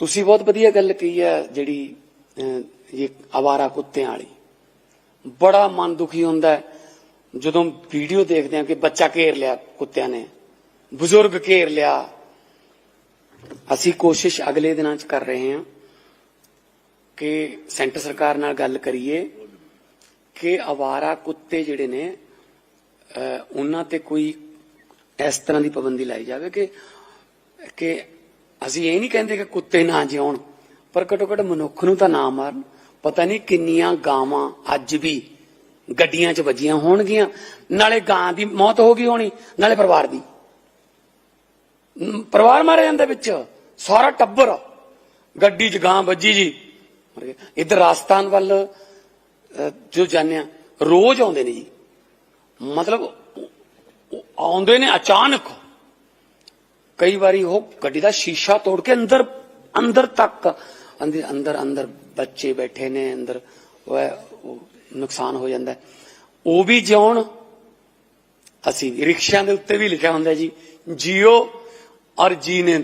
ਤੁਸੀਂ ਬਹੁਤ ਵਧੀਆ ਗੱਲ ਕਹੀ ਹੈ ਜਿਹੜੀ ਅਹ, ਇਹ ਆਵਾਰਾ ਕੁੱਤਿਆਂ ਵਾਲੀ। ਬੜਾ ਮਨ ਦੁਖੀ ਹੁੰਦਾ ਹੈ ਜਦੋਂ ਵੀਡੀਓ ਦੇਖਦੇ ਹਾਂ ਕਿ ਬੱਚਾ ਘੇਰ ਲਿਆ ਕੁੱਤਿਆਂ ਨੇ ਬਜ਼ੁਰਗ ਘੇਰ ਲਿਆ। ਅਸੀਂ ਕੋਸ਼ਿਸ਼ ਅਗਲੇ ਦਿਨਾਂ 'ਚ ਕਰ ਰਹੇ ਹਾਂ ਕਿ ਸੈਂਟਰ ਸਰਕਾਰ ਨਾਲ ਗੱਲ ਕਰੀਏ ਕਿ ਆਵਾਰਾ ਕੁੱਤੇ ਜਿਹੜੇ ਨੇ ਉਹਨਾਂ ਤੇ ਕੋਈ ਇਸ ਤਰ੍ਹਾਂ ਦੀ ਪਾਬੰਦੀ ਲਾਈ ਜਾਵੇ ਕਿ ਕਿ ਅਸੀਂ ਇਹ ਨਹੀਂ ਕਹਿੰਦੇ ਕਿ ਕੁੱਤੇ ਨਾ ਜਿਉਣ ਪਰ ਘੱਟੋ ਘੱਟ ਮਨੁੱਖ ਨੂੰ ਤਾਂ ਨਾ ਮਾਰਨ। ਪਤਾ ਨਹੀਂ ਕਿੰਨੀਆਂ ਗਾਵਾਂ ਅੱਜ ਵੀ ਗੱਡੀਆਂ 'ਚ ਵੱਜੀਆਂ ਹੋਣਗੀਆਂ। ਨਾਲੇ ਗਾਂ ਦੀ ਮੌਤ ਹੋ ਗਈ ਹੋਣੀ ਨਾਲੇ ਪਰਿਵਾਰ ਦੀ। ਪਰਿਵਾਰ ਮਾਰਿਆ ਜਾਂਦਾ ਵਿੱਚ। ਸਾਰਾ ਟੱਬਰ। ਗੱਡੀ 'ਚ ਗਾਂ ਵੱਜੀ ਜੀ। ਇੱਧਰ ਰਾਜਸਥਾਨ ਵੱਲ ਅ, ਜੋ ਜਾਣਿਆ ਰੋਜ਼ ਆਉਂਦੇ ਨੇ ਜੀ। ਮਤਲਬ ਆਉਂਦੇ ਨੇ ਅਚਾਨਕ। ਕਈ ਵਾਰੀ ਉਹ ਗੱਡੀ ਦਾ ਸ਼ੀਸ਼ਾ ਤੋੜ ਕੇ ਅੰਦਰ ਅੰਦਰ ਤੱਕ। ਅੰਦਰ ਅੰਦਰ ਅੰਦਰ ਬੱਚੇ ਬੈਠੇ ਨੇ ਅੰਦਰ ਉਹ ਹੈ, ਨੁਕਸਾਨ ਹੋ ਜਾਂਦਾ ਉਹ ਵੀ ਜਿਉਣ ਅਸੀਂ ਰਿਕਸ਼ਿਆਂ ਦੇ ਉੱਤੇ ਵੀ ਲਿਖਿਆ ਹੁੰਦਾ ਜੀ ਜੀਓ ਔਰ ਜੀ ਨੇ